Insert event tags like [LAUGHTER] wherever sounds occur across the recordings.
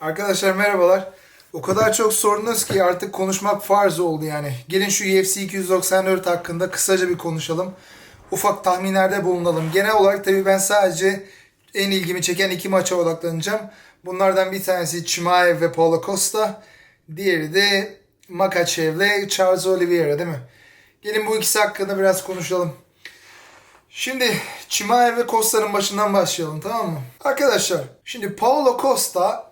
Arkadaşlar merhabalar. O kadar çok sorunuz ki artık konuşmak farz oldu yani. Gelin şu UFC 294 hakkında kısaca bir konuşalım. Ufak tahminlerde bulunalım. Genel olarak tabii ben sadece en ilgimi çeken iki maça odaklanacağım. Bunlardan bir tanesi Chimaev ve Paulo Costa. Diğeri de Makachev ile Charles Oliveira değil mi? Gelin bu ikisi hakkında biraz konuşalım. Şimdi Chimaev ve Costa'nın başından başlayalım tamam mı? Arkadaşlar şimdi Paulo Costa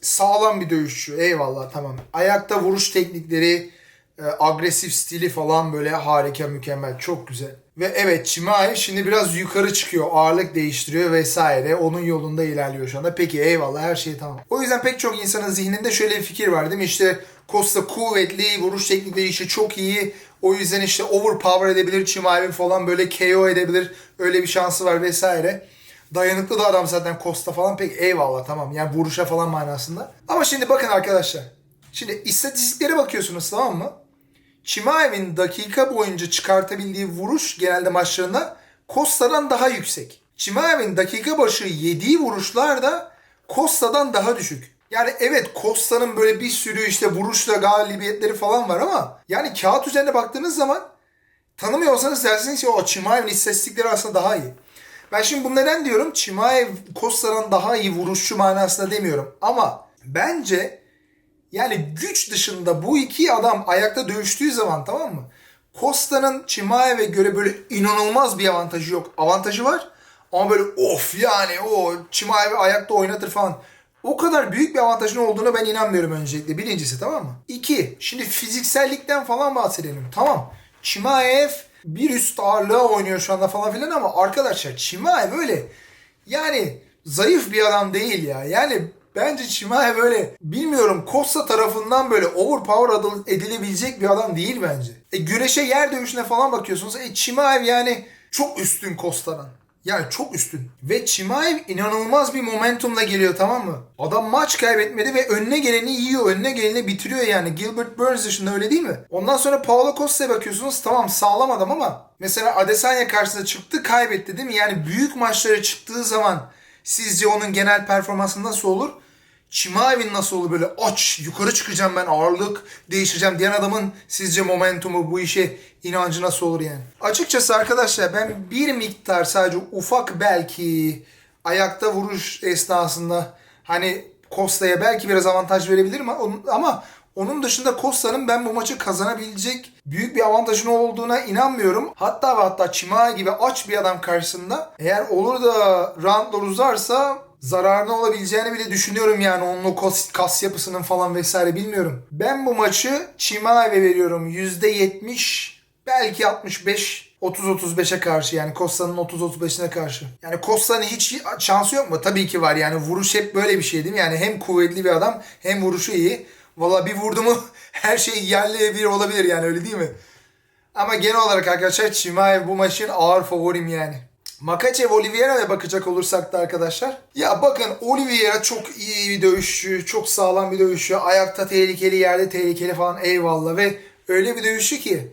sağlam bir dövüşçü. Eyvallah tamam. Ayakta vuruş teknikleri, e, agresif stili falan böyle harika, mükemmel. Çok güzel. Ve evet Chimaev şimdi biraz yukarı çıkıyor. Ağırlık değiştiriyor vesaire. Onun yolunda ilerliyor şu anda. Peki eyvallah her şey tamam. O yüzden pek çok insanın zihninde şöyle bir fikir var değil mi? İşte Costa kuvvetli, vuruş teknikleri işte çok iyi. O yüzden işte overpower edebilir Chimaev'i falan böyle KO edebilir. Öyle bir şansı var vesaire. Dayanıklı da adam zaten Costa falan pek eyvallah tamam yani vuruşa falan manasında. Ama şimdi bakın arkadaşlar. Şimdi istatistiklere bakıyorsunuz tamam mı? Chimaev'in dakika boyunca çıkartabildiği vuruş genelde maçlarında Costa'dan daha yüksek. Chimaev'in dakika başı yediği vuruşlar da Costa'dan daha düşük. Yani evet Costa'nın böyle bir sürü işte vuruşla galibiyetleri falan var ama yani kağıt üzerine baktığınız zaman tanımıyorsanız dersiniz ki o Chimaev'in istatistikleri aslında daha iyi. Ben şimdi bunu neden diyorum? Chimaev Costa'dan daha iyi vuruşçu manasında demiyorum. Ama bence yani güç dışında bu iki adam ayakta dövüştüğü zaman tamam mı? Costa'nın Chimaev'e göre böyle inanılmaz bir avantajı yok. Avantajı var ama böyle of yani o Chimaev'i ayakta oynatır falan. O kadar büyük bir avantajın olduğuna ben inanmıyorum öncelikle. Birincisi tamam mı? İki, şimdi fiziksellikten falan bahsedelim. Tamam. Chimaev bir üst ağırlığa oynuyor şu anda falan filan ama arkadaşlar Chimaev böyle yani zayıf bir adam değil ya. Yani bence Chimaev böyle bilmiyorum Costa tarafından böyle overpower edilebilecek bir adam değil bence. E güreşe yer dövüşüne falan bakıyorsunuz. E Chimaev yani çok üstün Costa'dan. Yani çok üstün. Ve Chimaev inanılmaz bir momentumla geliyor tamam mı? Adam maç kaybetmedi ve önüne geleni yiyor. Önüne geleni bitiriyor yani. Gilbert Burns dışında öyle değil mi? Ondan sonra Paulo Costa'ya bakıyorsunuz. Tamam sağlam adam ama mesela Adesanya karşısında çıktı kaybetti değil mi? Yani büyük maçlara çıktığı zaman sizce onun genel performansı nasıl olur? Chimaev'in nasıl olur böyle aç yukarı çıkacağım ben ağırlık değiştireceğim diyen adamın sizce momentumu bu işe inancı nasıl olur yani? Açıkçası arkadaşlar ben bir miktar sadece ufak belki ayakta vuruş esnasında hani Costa'ya belki biraz avantaj verebilirim ama- ama onun dışında Costa'nın ben bu maçı kazanabilecek büyük bir avantajın olduğuna inanmıyorum. Hatta ve hatta Chimaev gibi aç bir adam karşısında eğer olur da roundlar uzarsa zararlı olabileceğini bile düşünüyorum yani onun o kas, kas yapısının falan vesaire bilmiyorum. Ben bu maçı Chimaev'e veriyorum %70 belki 65 30-35'e karşı yani Costa'nın 30-35'ine karşı. Yani Costa'nın hiç şansı yok mu? Tabii ki var yani vuruş hep böyle bir şey değil mi? Yani hem kuvvetli bir adam hem vuruşu iyi. Valla bir vurdu mu [LAUGHS] her şey yerli bir olabilir yani öyle değil mi? Ama genel olarak arkadaşlar Chimaev bu maçın ağır favorim yani. Makachev Oliveira'ya bakacak olursak da arkadaşlar. Ya bakın Oliveira çok iyi bir dövüşçü, çok sağlam bir dövüşçü. Ayakta tehlikeli, yerde tehlikeli falan eyvallah ve öyle bir dövüşçü ki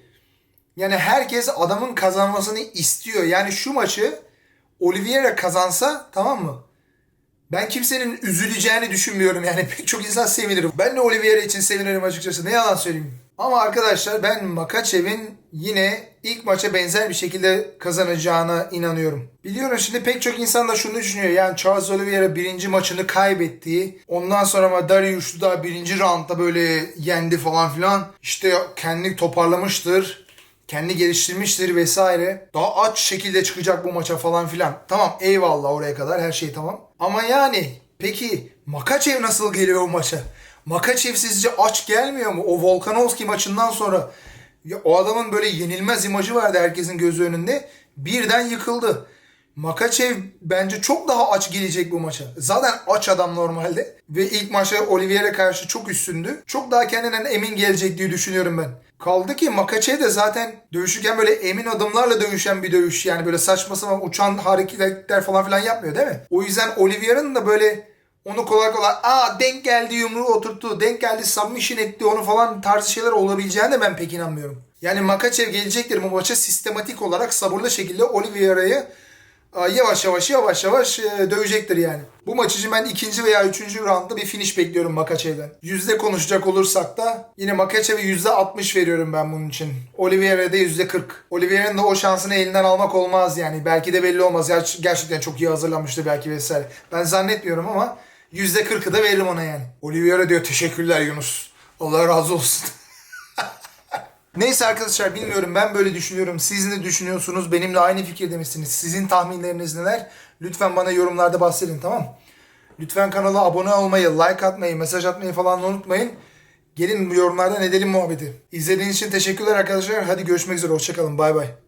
yani herkes adamın kazanmasını istiyor. Yani şu maçı Oliveira kazansa tamam mı? Ben kimsenin üzüleceğini düşünmüyorum yani pek [LAUGHS] çok insan sevinir. Ben de Oliveira için sevinirim açıkçası ne yalan söyleyeyim. Ama arkadaşlar ben Makachev'in yine ilk maça benzer bir şekilde kazanacağına inanıyorum. Biliyorum şimdi pek çok insan da şunu düşünüyor. Yani Charles Oliveira birinci maçını kaybetti. Ondan sonra ama Dariush da birinci roundda böyle yendi falan filan. İşte kendini toparlamıştır kendi geliştirmiştir vesaire. Daha aç şekilde çıkacak bu maça falan filan. Tamam eyvallah oraya kadar her şey tamam. Ama yani peki Makachev nasıl geliyor o maça? Makachev sizce aç gelmiyor mu? O Volkanovski maçından sonra ya o adamın böyle yenilmez imajı vardı herkesin gözü önünde. Birden yıkıldı. Makachev bence çok daha aç gelecek bu maça. Zaten aç adam normalde. Ve ilk maçta Oliveira karşı çok üstündü. Çok daha kendinden emin gelecek diye düşünüyorum ben. Kaldı ki Makachev de zaten dövüşürken böyle emin adımlarla dövüşen bir dövüş. Yani böyle saçma sapan uçan hareketler falan filan yapmıyor değil mi? O yüzden Oliveira'nın da böyle onu kolay kolay aa denk geldi yumruğu oturttu, denk geldi submission etti onu falan tarzı şeyler olabileceğine de ben pek inanmıyorum. Yani Makachev gelecektir bu maça sistematik olarak sabırlı şekilde Oliveira'yı yavaş yavaş yavaş yavaş e, dövecektir yani. Bu maç için ben ikinci veya üçüncü roundda bir finish bekliyorum Makachev'den. Yüzde konuşacak olursak da yine Makachev'e yüzde 60 veriyorum ben bunun için. Oliveira'da yüzde 40. Oliveira'nın da o şansını elinden almak olmaz yani. Belki de belli olmaz. Ger- Gerçekten çok iyi hazırlanmıştı belki vesaire. Ben zannetmiyorum ama yüzde 40'ı da veririm ona yani. Oliveira diyor teşekkürler Yunus. Allah razı olsun. Neyse arkadaşlar bilmiyorum ben böyle düşünüyorum. Siz ne düşünüyorsunuz? Benimle aynı fikirde misiniz? Sizin tahminleriniz neler? Lütfen bana yorumlarda bahsedin tamam? Lütfen kanala abone olmayı, like atmayı, mesaj atmayı falan unutmayın. Gelin bu yorumlardan edelim muhabbeti. İzlediğiniz için teşekkürler arkadaşlar. Hadi görüşmek üzere. Hoşçakalın. Bay bay.